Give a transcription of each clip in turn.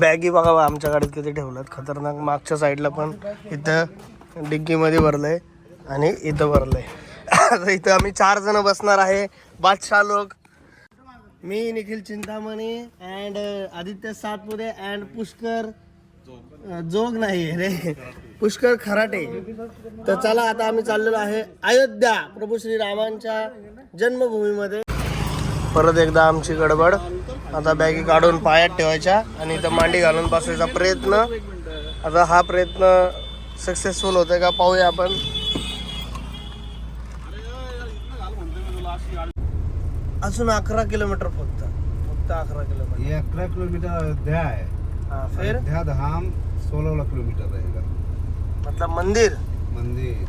Baggy बघा बा आमच्या गाडीत किती ठेवल्यात. खतरनाक. मागच्या साईडला पण इथं डिग्गीमध्ये भरलंय आणि इथं भरलंय. इथं आम्ही चार जण बसणार आहे. बादशाह लोक. मी निखिल चिंतामणी अँड आदित्य सातपुते अँड पुष्कर जोग नाही रे. पुष्कर खराटे. तर चला आता आम्ही चाललेलो आहे अयोध्या. प्रभू श्रीरामांच्या जन्मभूमीमध्ये. परत एकदा आमची गडबड. आता बॅगी काढून पायात ठेवायच्या आणि इथं मांडी घालून बसायचा प्रयत्न. आता हा प्रयत्न सक्सेसफुल होतोय का पाहूया आपण. अजून अकरा किलोमीटर फक्त. फक्त अकरा किलोमीटर. ये अठारह किलोमीटर अयोध्या है हा फिर? अयोध्या धाम सोलह वाला किलोमीटर रहेगा मतलब मंदिर? मंदिर.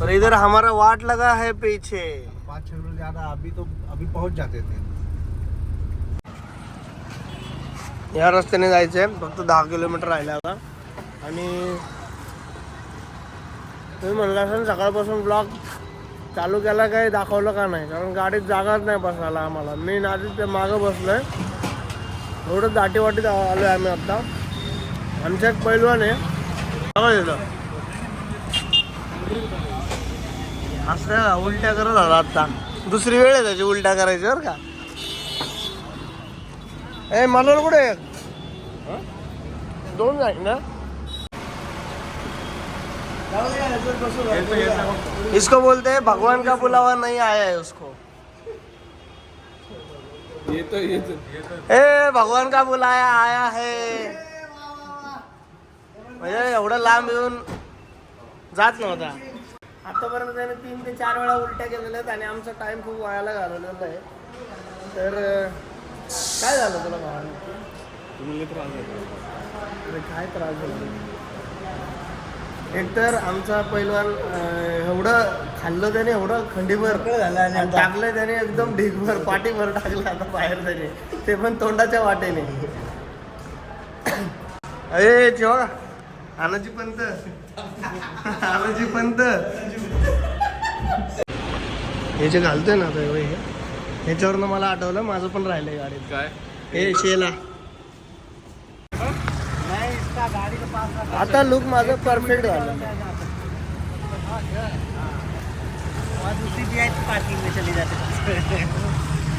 पर इधर हमारा वाट लगा है पीछे. पाँच छः मिनट ज्यादा अभी तो अभी पहुंच जाते थे। या रस्त्याने जायचंय फक्त दहा किलोमीटर राहिला आता आणि तुम्ही म्हणला असेल सकाळपासून ब्लॉग चालू केला काही दाखवलं का नाही? कारण गाडीत जागाच नाही बसायला आम्हाला. मी नादीत ते मागं बसलोय. थोडं दाटीवाटीत आलो आलोय आम्ही आत्ता आमच्या एक पैलवान आहे बघा तिथं. असं उलट्या करत होता आता. दुसरी वेळ आहे त्याची उलट्या करायची बरं का. ए मला कुठे? दोन जाईल ना? इसको बोलते हैं भगवान का बुलावा नहीं आया है उसको. ए भगवान का बुलाया आया है. म्हणजे एवढं लांब येऊन जात नव्हता. आतापर्यंत त्याने तीन ते चार वेळा उलट्या केलेल्या आहेत आणि आमचा टाइम खूप वायाला घालवलेला आहे. तर काय झालं तुला भावाने? अरे काय त्रास झाला एकतर आमचा पैलवान अं, एवढं खाल्लं त्याने एवढं खंडीभर आणि टाकलं त्याने एकदम ढीगभर पाठीभर टाकलं आता बाहेर त्याने. ते पण तोंडाच्या वाटेने. अरे जेव्हा आनाजी पंत. आनाजी पंत. हे जे घालतोय ना आता हे ह्याच्यावरनं मला आठवलं माझं पण राहिलंय गाडीत. काय? हे शेला. आता लुक माझं परफेक्ट झालं.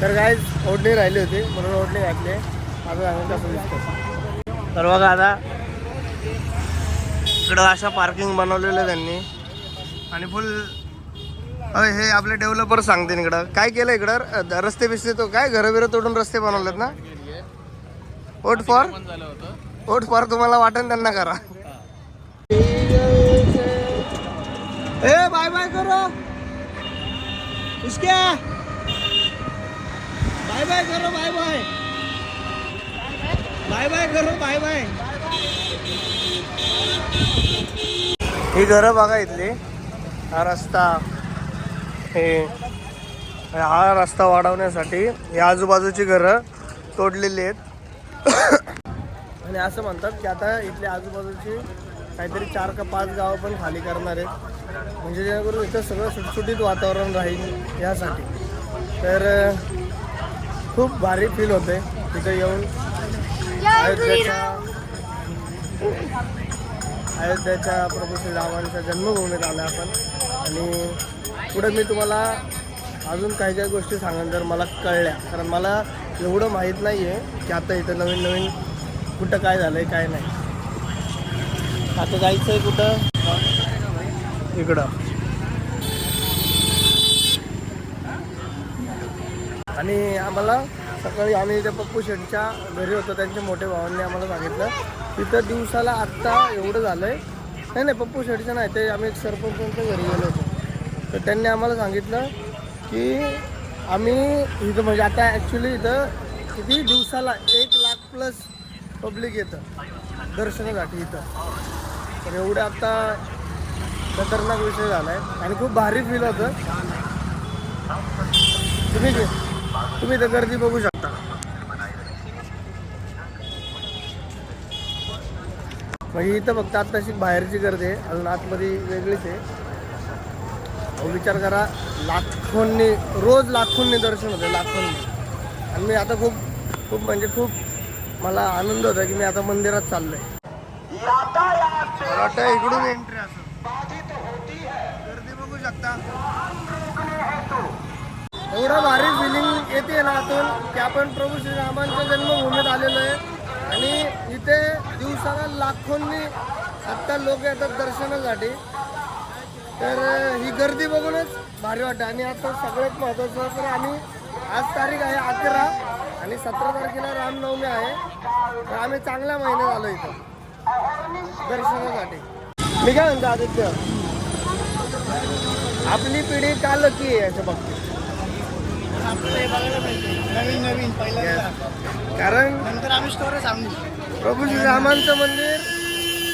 तर काय ओढणी राहिली होती म्हणून ओढणी घातली. कसं दिसतं तर बघा आता इकडं अशा पार्किंग बनवलेलं त्यांनी. आणि फुल अय हे आपले डेव्हलपर सांगते इकडं. काय केलं इकडं? रस्ते बिस्ते तो काय घरं बिरं तोडून रस्ते बनवलेत ना? वोट फॉर झालं होतं. वोट फॉर तुम्हाला वाटेल त्यांना करा. ए बाय बाय करो. उसके बाय बाय करो बाय बाय. बाय बाय करो बाय बाय. ही घरं बघा इथली. हा रस्ता. हे हा रस्ता वाढवण्यासाठी या आजूबाजूची घरं तोडलेली आहेत. आणि असं म्हणतात की आता इथल्या आजूबाजूची काहीतरी चार का पाच गावं पण खाली करणार आहेत. म्हणजे जेणेकरून इथं सगळं सुटसुटीत वातावरण राहील यासाठी. तर खूप भारी फील होते. तिथं येऊन अयोध्याच्या अयोध्येच्या प्रभू श्रीरामांच्या जन्मभूमीत आलो आपण. आणि पुढे मी तुम्हाला अजून काही काही गोष्टी सांगेन जर मला कळल्या. कारण मला एवढं माहीत नाही आहे की आता इथं नवीन नवीन कुठं काय झालं आहे काय नाही. आता जायचं आहे कुठं? इकडं. आणि आम्हाला सकाळी आम्ही त्या पप्पू शेटच्या घरी होतो त्यांच्या मोठ्या भावांनी आम्हाला सांगितलं. तिथं दिवसाला आत्ता एवढं झालं आहे नाही नाही पप्पू शेटचं नाही ते आम्ही एक सरपंचांच्या घरी गेलो होतो. तर त्यांनी आम्हाला सांगितलं की आम्ही इथं म्हणजे आता ॲक्च्युली इथं किती दिवसाला एक लाख प्लस पब्लिक येतं दर्शनासाठी इथं. तर एवढं आता खतरनाक विषय झाला आहे आणि खूप भारी फील होतं. तुम्ही तुम्ही तर गर्दी बघू शकता. म्हणजे इथं फक्त आत्ताशी बाहेरची गर्दी आहे. अजून आतमध्ये वेगळीच आहे. विचार करा लाखोंनी रोज लाखोंनी दर्शन होते लाखोंनी. आणि मी आता खूप खूप म्हणजे खूप मला आनंद होता की मी आता मंदिरात चाललोय. मला वाटतं इकडून एंट्री असं. गर्दी बघू शकता. एवढा भारी फिलिंग येते ना आतून की आपण प्रभू श्रीरामांच्या जन्मभूमीत आलेलो आहे. दिवसाला लाखोंनी आत्ता लोक येतात दर्शनासाठी. तर ही गर्दी बघूनच भारी वाटतं. आणि आता सगळ्यात महत्त्वाचं तर आम्ही आज तारीख आहे अकरा आणि सतरा तारखेला रामनवमी आहे. तर आम्ही चांगल्या महिन्यात आलो इथं. दर्शनासाठी. मी काय म्हणतो आदित्य? आपली पिढी का लकी आहे याच्या बाबतीत? नवीन नवीन पहिल्यांदा. कारण नंतर आम्ही स्टोरेज सांगू. प्रभू श्रीरामांचं मंदिर.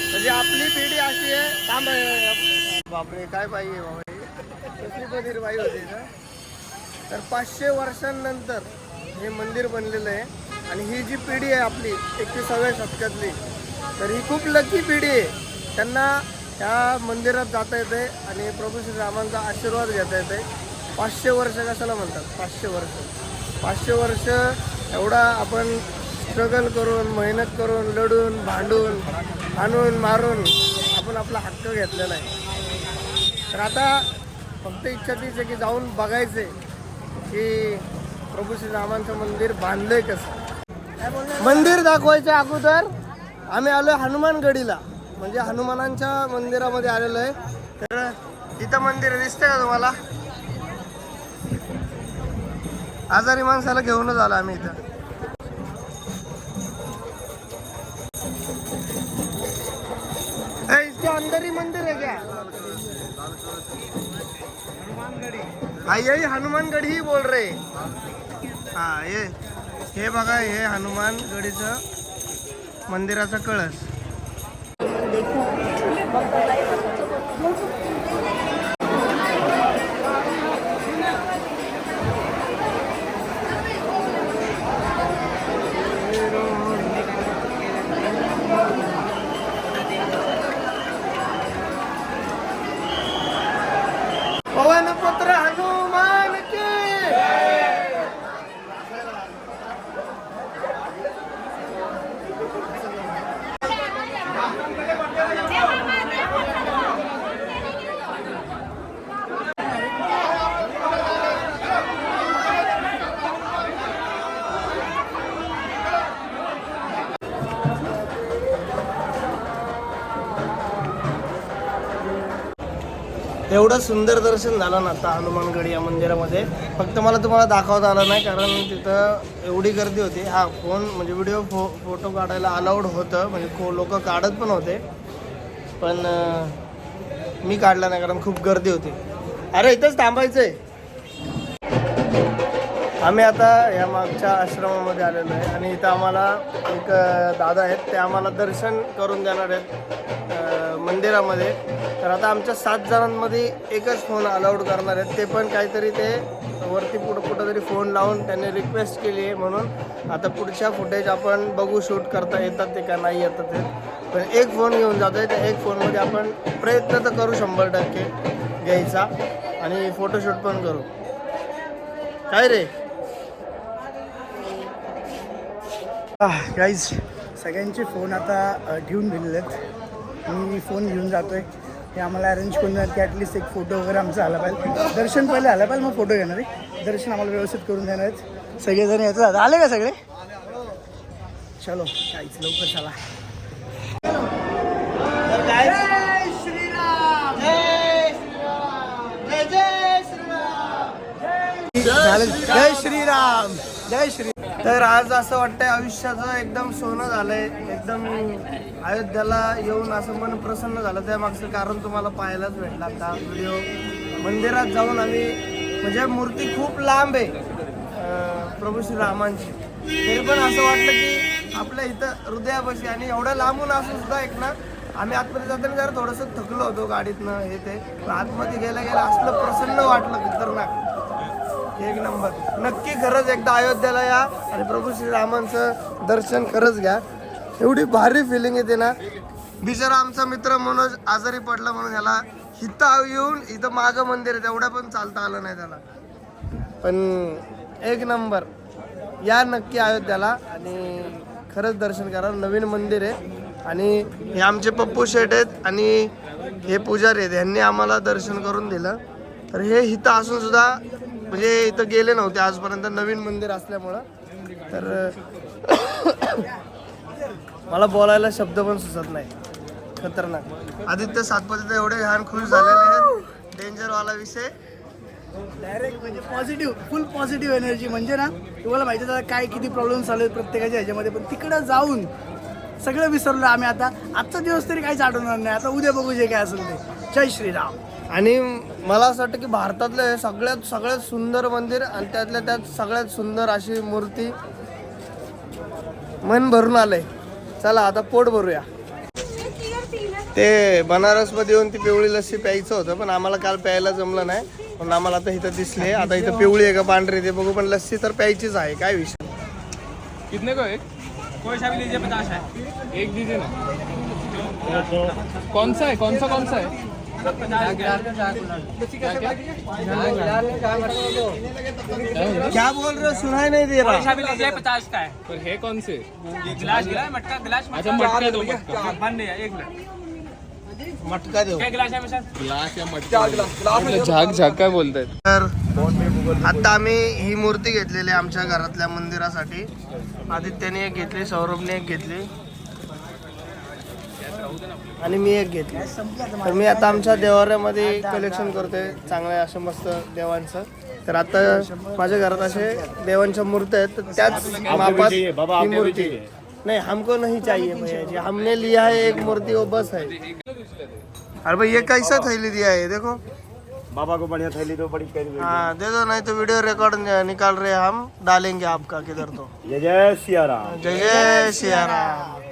म्हणजे आपली पिढी अशी आहे. थांब आहे. बापरे काय पाहिजे बाबा हे? बाई होती का तर पाचशे वर्षांनंतर हे मंदिर बनलेलं आहे. आणि ही जी पिढी आहे आपली एकविसाव्या शतकातली तर ही खूप लकी पिढी आहे. त्यांना त्या मंदिरात जाता येते आणि प्रभू श्रीरामांचा आशीर्वाद घेता येते पाचशे वर्ष कशाला म्हणतात? पाचशे वर्ष. पाचशे वर्ष एवढा आपण स्ट्रगल करून मेहनत करून लढून भांडून आणून मारून आपण आपला हक्क घेतलेला आहे. तर आता फक्त इच्छा तीच आहे की जाऊन बघायचे की प्रभू श्री रामांचं मंदिर बांधलंय कसं. मंदिर दाखवायच्या अगोदर आम्ही आलो हनुमानगडीला. म्हणजे हनुमानांच्या मंदिरामध्ये आलेलो आहे. तर इथं मंदिर दिसतंय का तुम्हाला? आजारी माणसाला घेऊनच आलो आम्ही इथं ए, इसके मंदिर है क्या? हाँ यही हनुमानगढ़ी ही बोल रहे. हा हे हे बघा हे हनुमानगडीचं मंदिराचा कळस. एवढं सुंदर दर्शन झालं ना आता हनुमानगड या मंदिरामध्ये. फक्त मला तुम्हाला दाखवता आलं नाही कारण तिथं एवढी गर्दी होती. हा फोन म्हणजे व्हिडिओ फो फोटो काढायला अलाउड होतं. म्हणजे खो लोक काढत पण होते. पण मी काढला नाही कारण खूप गर्दी होती. अरे इथंच थांबायचं आहे आम्ही आता या मागच्या आश्रमामध्ये आलेलो आहे. आणि इथं आम्हाला एक दादा आहेत. ते आम्हाला दर्शन करून देणार आहेत मंदिरामध्ये. तर आता आमच्या सात जणांमध्ये एकच फोन अलाउड करणार आहेत. ते पण काहीतरी ते वरती पुढं कुठं तरी फोन लावून त्यांनी रिक्वेस्ट केली आहे म्हणून. आता पुढच्या फुटेज आपण बघू शूट करता येतात ते का नाही येतात ते. पण एक फोन घेऊन जातो आहे त्या एक फोनमध्ये आपण प्रयत्न तर करू शंभर टक्के घ्यायचा. आणि फोटोशूट पण करू. काय रे? गाईज सगळ्यांचे फोन आता ठेवून दिलेले आहेत मी फोन घेऊन जातो आहे हे आम्हाला अरेंज करून देणार. की ॲटलिस्ट एक फोटो वगैरे आमचा आला पाहिजे. दर्शन पहिले आलं पाहिजे मग फोटो घेणार आहे. दर्शन आम्हाला व्यवस्थित करून देणार आहेत. सगळेजण आता आले का सगळे? चलो काहीच लवकर चला. जय श्रीराम. जय श्री तर आज असं वाटतंय आयुष्याचं एकदम सोनं झालंय. एकदम अयोध्याला येऊन असं मन प्रसन्न झालं त्या मागचं कारण तुम्हाला पाहायलाच भेटला आता व्हिडिओ मंदिरात जाऊन आम्ही म्हणजे मूर्ती खूप लांब आहे प्रभू श्री रामांची तरी पण असं वाटलं की आपल्या इथं हृदयापाशी आणि एवढं लांबून असून सुद्धा एक ना आम्ही आतमध्ये जाताना जरा थोडंसं थकलो होतो गाडीतनं हे ते आतमध्ये गेल्या गेलं असलं प्रसन्न वाटलं खतरनाक. एक नंबर. नक्की खरंच एकदा अयोध्याला या आणि प्रभू श्रीरामांचं दर्शन खरंच घ्या. एवढी भारी फिलिंग येते ना. बिचारा आमचा मित्र मनोज आजारी पडला म्हणून याला इथं येऊन इथं मागं मंदिर आहे तेवढं पण चालता आलं नाही त्याला. पण एक नंबर. या नक्की अयोध्याला आणि खरंच दर्शन करा नवीन मंदिर आहे. आणि हे आमचे पप्पू शेठ आहेत आणि हे पुजारी आहेत यांनी आम्हाला दर्शन करून दिलं. तर हे इथं असून सुद्धा म्हणजे इथं गेले नव्हते आजपर्यंत नवीन मंदिर असल्यामुळं. तर मला बोलायला शब्द पण सुचत नाही. खतरनाक. आदित्य सातपती एवढे छान खुश झालेले आहेत. डेंजर वाला विषय. डायरेक्ट म्हणजे पॉझिटिव्ह फुल पॉझिटिव्ह एनर्जी म्हणजे ना तुम्हाला माहिती आहे काय किती प्रॉब्लेम चालू आहेत प्रत्येकाच्या ह्याच्यामध्ये पण तिकडं जाऊन सगळं विसरलो आम्ही आता. आजचा दिवस तरी काहीच आठवणार नाही. आता उद्या बघू जे काय असेल ते. जय श्रीराम. आणि मला असं वाटतं की भारतातलं हे सगळ्यात सगळ्यात सुंदर मंदिर आणि त्यातल्या त्यात सगळ्यात सुंदर अशी मूर्ती मन भरून आलंय. चला आता पोट भरूया. ते बनारसमध्ये येऊन ती पिवळी लस्सी प्यायचं होतं पण आम्हाला काल प्यायला जमलं नाही. पण आम्हाला आता इथं दिसले आता इथं पिवळी आहे का पांढरी ते बघू पण लस्सी तर प्यायचीच आहे काय विषय? कितने को एक? कोई सा भी लीजिए पचास है। एक दीजिए ना। कौन सा है? कौन सा कौन सा है? क्या बोल रहे हो? सुनाई नहीं दे रहा। भी लीजिए पचास का है। पर है कौन से? गिलास गिलास मटका गिलास अच्छा मटका दो मटका। बंद है? एक मिनट। मटका देऊ क्या गिलास है सर ग्लास या मटका? झाक झाक काय बोलतायत तर आता आम्ही ही मूर्ती घेतलेली आहे आमच्या घरातल्या मंदिरासाठी. आदित्यने एक घेतली सौरभने एक घेतली. आणि मी एक घेतली. तर मी आता आमच्या देवाऱ्यामध्ये कलेक्शन करतोय चांगल्या असं मस्त देवांचं. तर आता माझ्या घरात असे देवांच्या मूर्त्या आहेत तर त्याच मापात ही मूर्ती. नहीं हमको नहीं चाहिए भैया जी हमने लिया है एक मूर्ति वो बस है. अरे भाई ये कैसा थैली दिया है देखो. बाबा को बढ़िया थैली दो बड़ी कर हाँ दे दो नहीं तो वीडियो रिकॉर्ड निकाल रहे हम डालेंगे आपका किधर तो। जय जय सिया राम जय जय सिया राम